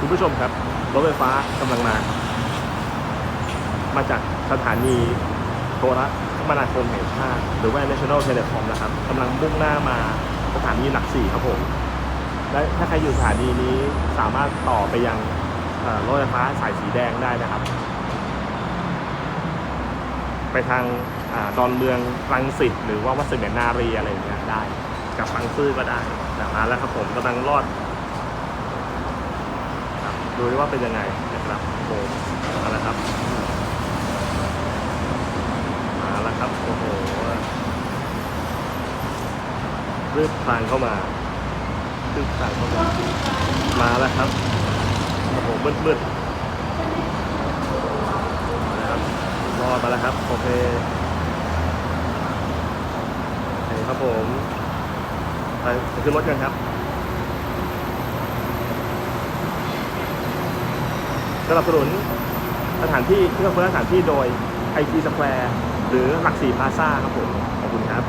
คุณผู้ชมครับ รถไฟฟ้ากำลังมา มาจากสถานีโทรคมนาคมแห่งชาติ หรือว่า National Telecom นะครับกำลังมุ่งหน้ามาสถานีหลักสี่ครับผม และถ้าใครอยู่สถานีนี้สามารถต่อไปยังรถไฟฟ้าสายสีแดงได้นะครับ ไปทางอดอนเมืองรังสิตหรือว่าวัดเสมียนนารีอะไรอย่างเงี้ยได้ กับบางซื่อก็ได้นะมาแล้วครับผมกำลังรอด ดูดิว่าเป็นยังไงนะครับโอ้โหมาแล้วครับมาแล้วครับโอ้โหรืบคลานเข้ามารืบคลานเข้ามามาแล้วครับโอ้โหมืดๆนะครับรอดมาแล้วครับโอเคโอเคครับผมไปไปขึ้นรถกันครับ สนับสนุนสถานที่ที่เราเพื่อสถานที่โดย IT Square หรือหลักสี่พาซ่าครับผม ขอบคุณครับ